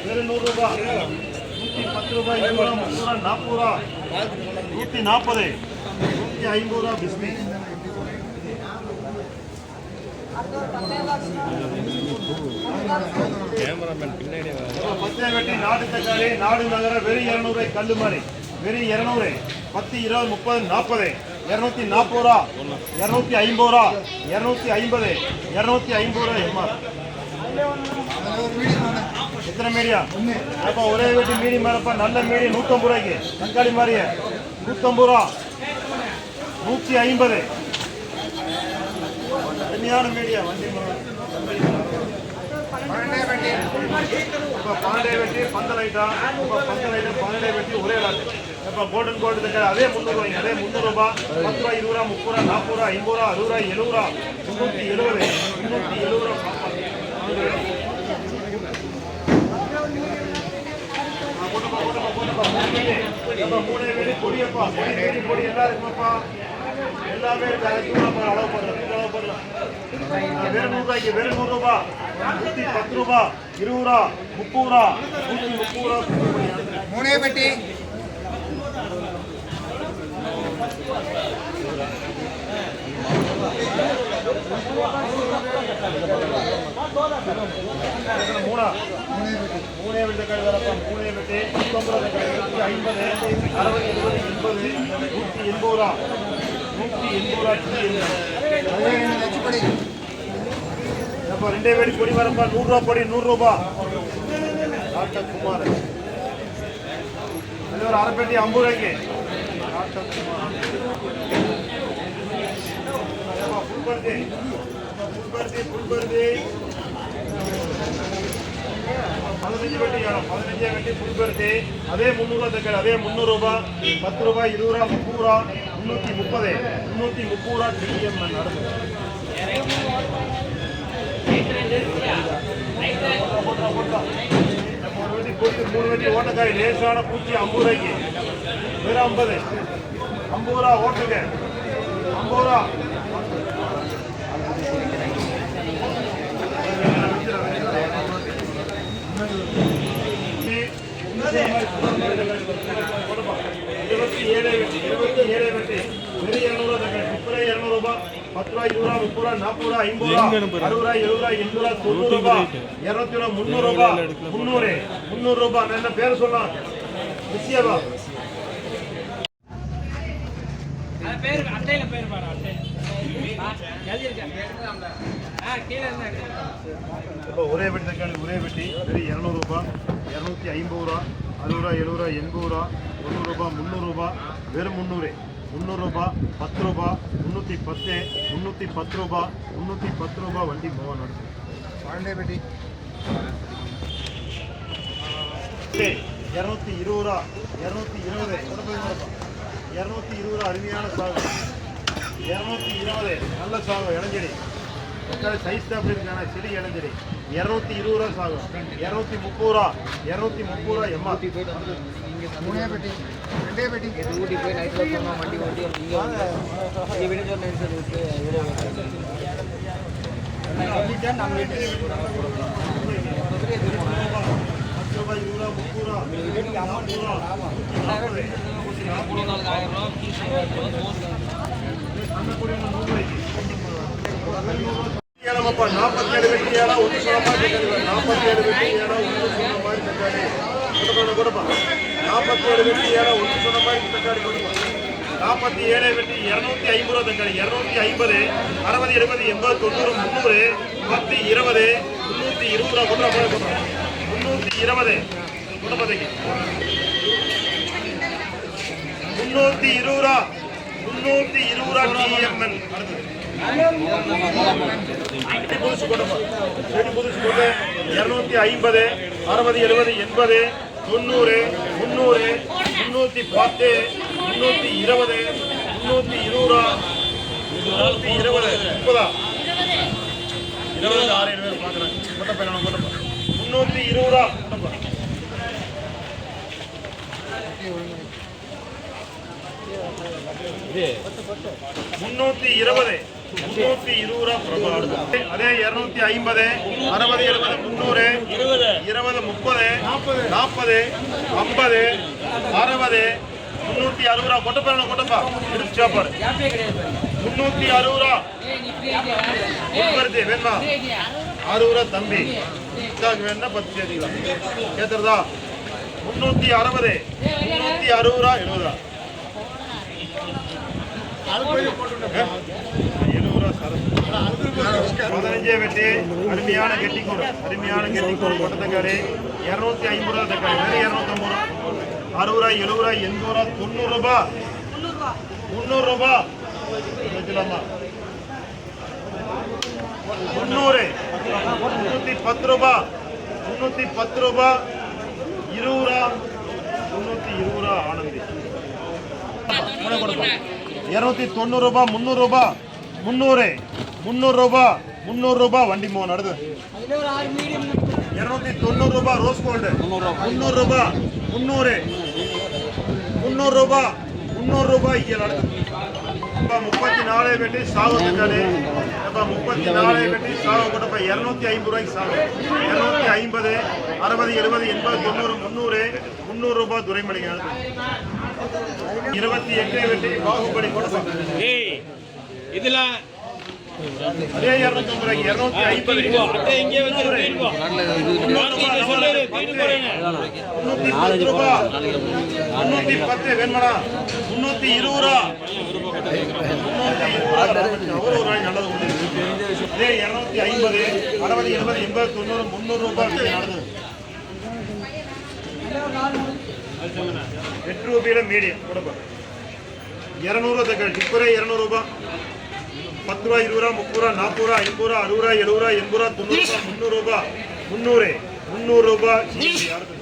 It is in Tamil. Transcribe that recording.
வெறும் நூறு ரூபாய் நூற்றி பத்து ரூபாய் நாற்பது ரூபா நூற்றி நாற்பது நூற்றி ஐம்பது ரூபா பிஸ்மி பத்தே வெட்டி நாடு தக்காளி நாடு நகர வெறும் இரநூறு கல்லு மாதிரி வெறும் இரநூறு பத்து இருபது முப்பது நாற்பது இரநூத்தி நாற்பது ரூபா. இரநூத்தி ஐம்பது ரூபா இரநூத்தி ஐம்பது இரநூத்தி ஐம்பது ரூபா எம்ஆர் எத்தனை மீடியா? அப்போ ஒரே வீட்டு மீடி மேலப்பா நல்ல மீடி நூற்றம்பது ரூபாய்க்கு. தக்காளி மாதிரியே. நூற்றம்பது ரூபா. நூற்றி ஐம்பது. கம்மியான மீடியா வண்டி இப்போ பன்னெண்டே வெட்டி. பந்தல் ஐட்டம் இப்போ பந்தல் ஐட்டம் பன்னெண்டே வெட்டி ஒரே லாட்டு. இப்போ கோல்டன் கோல்டு தக்காளி அதே முந்நூறுவாய்ங்க அதே முந்நூறுபா பத்து ரூபா இருபது ரூபா முப்பது ரூபா நாற்பது ரூபா ஐம்பது ரூபா அறுபது ரூபா எழுபது ரூபா முந்நூற்றி எழுபது முந்நூற்றி எழுபது ரூபா. எல்லாம் எல்லாமே அளவு போடலாம் அளவு போடலாம் வெறும் நூறுரூவாய்க்கு வெறும் நூறுரூபா நூற்றி பத்து ரூபா இருபது ரூபா முப்பது ரூபா முப்பது ரூபா மூணே பெட்டி. மூணே வெட்டி தக்காளி வரப்பா மூணே வெட்டி நூற்றம்பது ரூபா தக்காளி நூற்றி ஐம்பது அறுபது எழுபது எண்பது நூற்றி எண்பது ரூபா நூற்றி எண்பது ரூபா அப்போ ரெண்டே வேடி பொடி வரப்பா நூறுரூவா பொடி நூறுரூபா டாக்டர் குமார் ஒரு அரை பெட்டி ஐம்பது ரூபாய்க்கு டாக்டர் குமார் ஏப்பா, புல்பருத்தி புல்பருத்தி பதினஞ்சு வெட்டி ஏழம் பதினஞ்சே வெட்டி புல்பருத்தி அதே முந்நூறுவா தக்காளி அதே முந்நூறு ரூபாய் பத்து ரூபாய் இருபது ரூபா முப்பது ரூபா முந்நூற்றி முப்பது முந்நூற்றி முப்பது ரூபா டிஎம் நடக்குது மூணு வெட்டி கொடி மூணு வெட்டி ஓட்டக்காய் லேசான பூச்சி ஐம்பது ரூபாய்க்கு வெறும் ஐம்பது ஐம்பது ரூபா ஓட்டுங்க ஐம்பது ரூபா இருபத்தி ஏழு வெட்டி இருபத்தி ஏழு வெட்டி வெறும் இரநூறுவா தக்காளி முப்பது இரநூறுபா பத்து ரூபாய் இருபது ரூபா முப்பது ரூபா நாற்பது ரூபா ஐம்பது ரூபா அறுபது ரூபாய் எழுபது ரூபாய். எண்பது ரூபா தொண்ணூறு ரூபா இருநூத்தி ரூபா முந்நூறு ரூபா முந்நூறு முந்நூறு ரூபா நான் என்ன பேர் சொல்லலாம் நிச்சயமா பேர் அட்டையில பேர் பாரு அட்டையில ஆ, எழுதியிருக்கேன். ஆ கீழே இருந்தா இப்போ ஒரே வெட்டி தக்காளி ஒரே வெட்டி. வெறும் இரநூறுபா இரநூத்தி ஐம்பது ரூபா அறுபது ரூபா எழுபது ரூபா எண்பது ரூபா தொண்ணூறுரூபா முந்நூறுரூபா வெறும் முந்நூறு. முந்நூறுரூபா பத்து ரூபா முந்நூற்றி பத்து முந்நூற்றி பத்து ரூபா முந்நூற்றி பத்து ரூபா வண்டி மூவா நடக்கும் பன்னெண்டே பெட்டி. இரநூத்தி இருபது ரூபா இரநூத்தி இருபது. இரநூத்தி இருபது ரூபா அருமையான சாகு இரநூத்தி இருபது நல்ல சாகு இளஞ்செடி. சைஸ் தான் இருக்கான செடி இளஞ்செடி. இரநூத்தி இருபது ரூபா சாகும் இரநூத்தி முப்பது ரூபா இரநூத்தி முப்பது ரூபா எம்மா ஊட்டி போய் நைட்டில் போனோம் வண்டி ஓட்டி இங்கே வந்து இங்கே விட்டு நாற்பத்தேழு வெட்டி ஏழா ஒன்று சொல்ல மாதிரி நாற்பத்தேழு வெட்டி ஏழா ஒன்று சொல்ல மாதிரி கொடுப்பா நாற்பத்தேழு வெட்டி ஏழா ஒன்று தக்காளி நாற்பத்தி ஏழு வெட்டி இரநூத்தி ஐம்பது ரூபா தக்காளி இரநூத்தி ஐம்பது அறுபது எழுபது எண்பது தொண்ணூறு முந்நூறு பத்து இருபது முந்நூற்றி இருபது ரூபா கொண்டு போய் கொடுறா முந்நூற்றி இருபது. குடும்பத்துக்கு முந்நூற்றி இருபது ரூபா. முந்நூற்றி இருபது ரூபா புதுசு கொடுப்போம் புதுசு கொடுத்து இரநூத்தி ஐம்பது அறுபது எழுபது எண்பது தொண்ணூறு முந்நூறு முந்நூற்றி பத்து முந்நூற்றி இருபது முந்நூற்றி இருபது முந்நூற்றி இருபது. முப்பதா? இருபது ஆறு இருபது பார்க்குறேன் கொட்டப்பா நான் கொட்டப்பா முந்நூற்றி இருபது? ரூபா கொட்டப்பா முன்னூத்தி இருபது முன்னூத்தி இருபது? ரூபா அதே இருநூத்தி ஐம்பது அறுபது எழுபது முன்னூறு இருபது நாற்பது ஐம்பது அறுபது முந்நூற்றி அறுபது ரூபா. கொட்டப்பா கொட்டப்பா இடிச்சு சாப்பாடு. முந்நூற்றி அறுபது ரூபா. வேணுமா? அறுபது ரூபா தம்பி. வேணும்னா பத்து சேர்த்துக்கலாம் கேத்துறதா முந்நூற்றி அறுபது முந்நூற்றி அறுபது ரூபா எழுபது ரூபா. பதினஞ்சே வெட்டி அருமையான கெட்டி கூடு அருமையான கட்டி கூடு கொட்ட இரநூத்தி ஐம்பது ரூபா தக்காளி இரநூத்தி முந்நூறு ரூபா அறுபது ரூபா எழுபது ரூபா எண்பது ரூபா தொண்ணூறு ரூபா முந்நூறு ரூபா வச்சுலாமா முந்நூறு முந்நூற்றி பத்து ரூபா முந்நூற்றி பத்து ரூபா இருபது ரூபா முந்நூற்றி இருபது ரூபா ஆனந்தி இரநூத்தி தொண்ணூறு ரூபா முந்நூறு. ரூபா முந்நூறு ரூபா முந்நூறு வண்டி மூணு அடுத்து. இருநூத்தி தொண்ணூறு ரூபாய் ரோஸ் கோல்டு முந்நூறு ரூபா முந்நூறு. முந்நூறு ரூபா முந்நூறு ரூபாய் இங்கே அடுத்து. இப்போ முப்பத்தி நாலு பெட்டி சாவு தக்காளி அப்பா முப்பத்தி நாலு பெட்டி சாவு இப்போ இரநூத்தி ஐம்பது ரூபாய்க்கு சாவு. இரநூத்தி ஐம்பது அறுபது எழுபது எண்பது தொண்ணூறு முந்நூறு. முந்நூறு ரூபாய் துறைமணிங்க இருபத்தி எட்டு வெட்டி பாகுபலி கூட இதுல அதே இரநூத்தி இரநூத்தி ஐம்பது முன்னூத்தி ரூபா. முன்னூத்தி பத்து வேணுமாடா. முன்னூத்தி இருபது ரூபா. ஒரு ரூபாய் நல்லது அதே இருநூத்தி ஐம்பது அறுபது எழுபது எண்பது தொண்ணூறு முந்நூறு ரூபாய் நடந்தது எட்டு ரூபாயில மீடியம். கொடுப்பா டிப்பரே ரூபாய் பத்து ரூபா இருபது ரூபா முப்பது ரூபா நாற்பது ரூபா ஐம்பது ரூபா அறுபது ரூபா எழுபது